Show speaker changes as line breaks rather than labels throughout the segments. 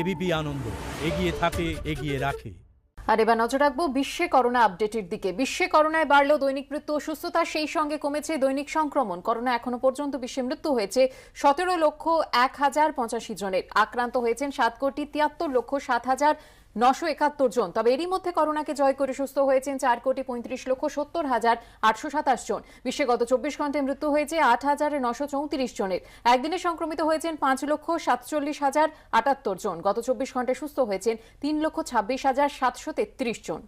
ABP আনন্দ, এগিয়ে থাকে, এগিয়ে রাখে।
আর এবার নজর রাখব বিশ্বে করোনা আপডেটের দিকে। বিশ্বে করোনায় বাড়লেও দৈনিক মৃত্যু অসুস্থতা সেই সঙ্গে কমেছে দৈনিক সংক্রমণ। করোনা এখনও পর্যন্ত বিশ্বে মৃত্যু হয়েছে সতেরো লক্ষ এক হাজার পঁচাশি জনের। আক্রান্ত হয়েছেন সাত কোটি তিয়াত্তর লক্ষ সাত হাজার নশো একাত্তর জন। তবে এরই মধ্যে করোনাকে জয় করে সুস্থ হয়েছেন চার কোটি পঁয়ত্রিশ লক্ষ সত্তর হাজার আটশো সাতাশ জন। বিশ্বে গত চব্বিশ ঘন্টায় মৃত্যু হয়েছে আট হাজার নশো চৌত্রিশ জনের। একদিনে সংক্রমিত হয়েছেন পাঁচ লক্ষ সাতচল্লিশ হাজার আটাত্তর জন। গত চব্বিশ ঘন্টায় সুস্থ হয়েছেন তিন লক্ষ ছাব্বিশ হাজার সাতশো তেত্রিশ জন।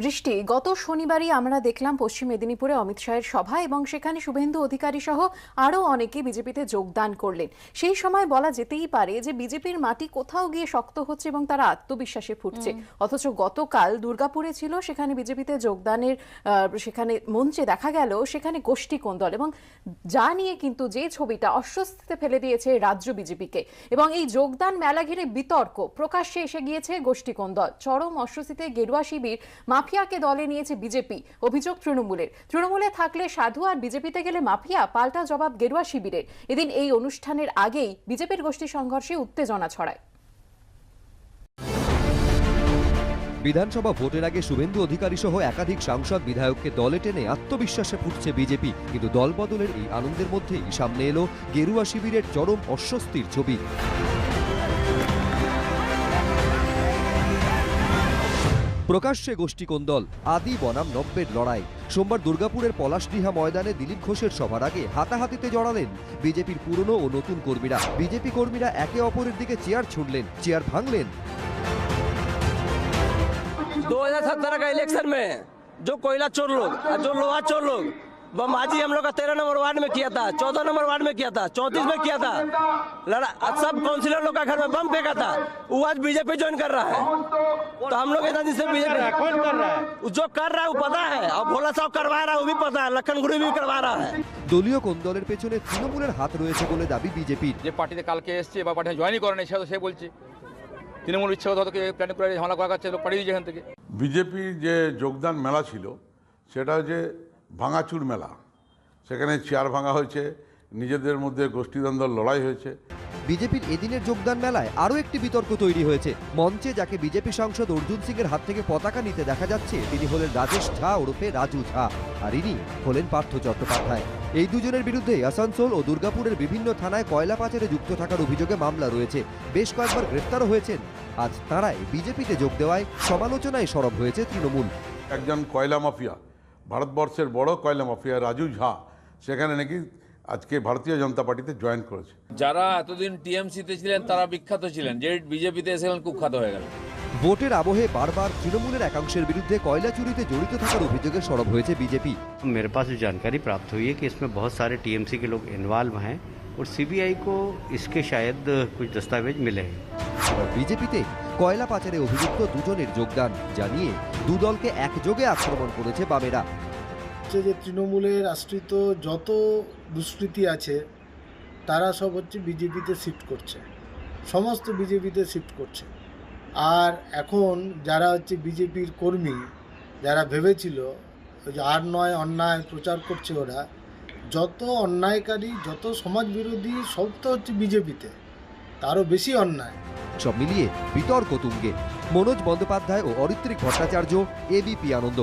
বৃষ্টি। গত শনিবারই আমরা দেখলাম পশ্চিম মেদিনীপুরে অমিত শাহের সভা এবং সেখানে শুভেন্দু অধিকারী সহ আরও অনেকে বিজেপিতে যোগদান করলেন। সেই সময় বলা যেতেই পারে যে বিজেপির মাটি কোথাও গিয়ে শক্ত হচ্ছে এবং তারা আত্মবিশ্বাসে ফুটছে। অথচ গতকাল দুর্গাপুরে ছিল সেখানে বিজেপিতে যোগদানের সেখানে মঞ্চে দেখা গেল সেখানে গোষ্ঠী কোন্দল এবং যা নিয়ে কিন্তু যে ছবিটা অস্বস্তিতে ফেলে দিয়েছে রাজ্য বিজেপিকে। এবং এই যোগদান মেলা ঘিরে বিতর্ক প্রকাশ্যে এসে গিয়েছে গোষ্ঠী কোন্দল। চরম অস্বস্তিতে গেরুয়া শিবির মাফিয়াকে দলে নিয়েছে বিজেপি। অভিযোগ তৃণমূলের। তৃণমূলে থাকলে সাধু আর বিজেপিতে গেলে মাফিয়া পাল্টা জবাব গেরুয়া শিবিরের। এদিন এই অনুষ্ঠানের আগেই বিজেপির গোষ্ঠী সংঘর্ষে উত্তেজনা ছড়ায়।
বিধানসভা ভোটের আগে শুভেন্দু অধিকারী সহ একাধিক সাংসদ বিধায়ককে দলে টেনে আত্মবিশ্বাসে ফুটছে বিজেপি। কিন্তু দলবদলের এই আনন্দের মধ্যেই সামনে এলো গেরুয়া শিবিরের চরম অস্বস্তির ছবি। প্রকাশ্যে গোষ্ঠী কোন্দল আদি বনাম নব্বের লড়াই সোমবার দুর্গাপুরের পলাশডিহা ময়দানে দিলীপ ঘোষের সভার আগে হাতাহাতিতে জড়ালেন বিজেপির পুরনো ও নতুন কর্মীরা বিজেপি কর্মীরা একে অপরের দিকে চেয়ার ছুঁড়লেন চেয়ার ভাঙলেন
2017 का इलेक्शन में जो कोयला चोर लोग और जो लोहा चोर लोग बमबाजी हम लोग का तेरह नंबर वार्ड में किया था चौदह नंबर वार्ड में किया था चौंतीस में किया था लड़ा सब काउंसिलर लोग का घर में बम फेंका था वो आज बीजेपी ज्वाइन कर रहा है तो हम लोग इधर से बीजेपी कौन कर रहा है जो कर रहा है वो पता है और भोला साहब करवा रहा है वो भी पता है लखन गुरु भी करवा रहा है
দলীয় কোন্দলের পেছনে তৃণমূলের হাত রয়েছে বলে দাবি বিজেপির
যে পার্টিতে কালকে এসছে বা পার্টি জয়েনই করেনি সে তো সে বলছে তৃণমূল ইচ্ছে হতো প্ল্যানিং করে ঝামেলা করা কাছে লোক পাঠিয়ে দিয়েছে এখান থেকে
বিজেপির যে যোগদান মেলা ছিল সেটা হচ্ছে ভাঙাচুর মেলা। সেখানে চেয়ার ভাঙা হয়েছে নিজেদের মধ্যে গোষ্ঠীদ্বন্দ্ব লড়াই হয়েছে।
বিজেপির এদিনের যোগদান মেলায় আরও একটি বিতর্ক তৈরি হয়েছে। মঞ্চে যাকে বিজেপি সাংসদ অর্জুন সিং এর হাত থেকে পতাকা নিতে দেখা যাচ্ছে তিনি হলেন রাজেশ ঝা ওরফে রাজু ঝা আর ইনি হলেন পার্থ চট্টোপাধ্যায়। এই দুজনের বিরুদ্ধে আসানসোল ও দুর্গাপুরের বিভিন্ন থানায় কয়লা পাচারে যুক্ত থাকার অভিযোগে মামলা রয়েছে। বেশ কয়েকবার গ্রেফতারও হয়েছেন। আজ তাঁরাই বিজেপিতে যোগ দেওয়ায় সমালোচনায় সরব হয়েছে তৃণমূল।
একজন কয়লা মাফিয়া ভারতবর্ষের বড় কয়লা মাফিয়া রাজু ঝা সেখানে নাকি আজকে ভারতীয় জনতা পার্টিতে জয়েন করেছে
যারা এতদিন টিএমসিতে ছিলেন তারা বিখ্যাত ছিলেন যে বিজেপিতে এসে এখন কুখ্যাত হয়ে গেল
ভোটের আবহে বারবার তৃণমূলের একাংশের বিরুদ্ধে কয়লা চুরিতে জড়িত থাকার অভিযোগে সরব হয়েছে বিজেপি
मेरे पास जो जानकारी प्राप्त हुई है कि इसमें बहुत सारे टीएमसी के लोग इन्वॉल्व हैं और सीबीआई को इसके शायद कुछ दस्तावेज मिले हैं
এবার বিজেপিতে কয়লা পাচারে অভিযুক্ত দুজনের যোগদান জানিয়ে দুদলকে একযোগে আক্রমণ করেছে বামেরা।
যে তৃণমূলের আশ্রিত যত দুষ্কৃতি আছে, তারা সব হচ্ছে বিজেপিতে শিফট করছে। সমস্ত বিজেপিতে শিফট করছে। আর এখন যারা হচ্ছে বিজেপির কর্মী, যারা ভেবেছিল যে আর নয় অন্যায় প্রচার করছে ওরা, যত অন্যায়কারী, যত সমাজ বিরোধী সব তো হচ্ছে বিজেপিতে। তারও বেশি অন্যায়।
সব মিলিয়ে বিতর্ক তুঙ্গে। মনোজ বন্দ্যোপাধ্যায় ও অরিত্রিক ভট্টাচার্য এবিপি আনন্দ।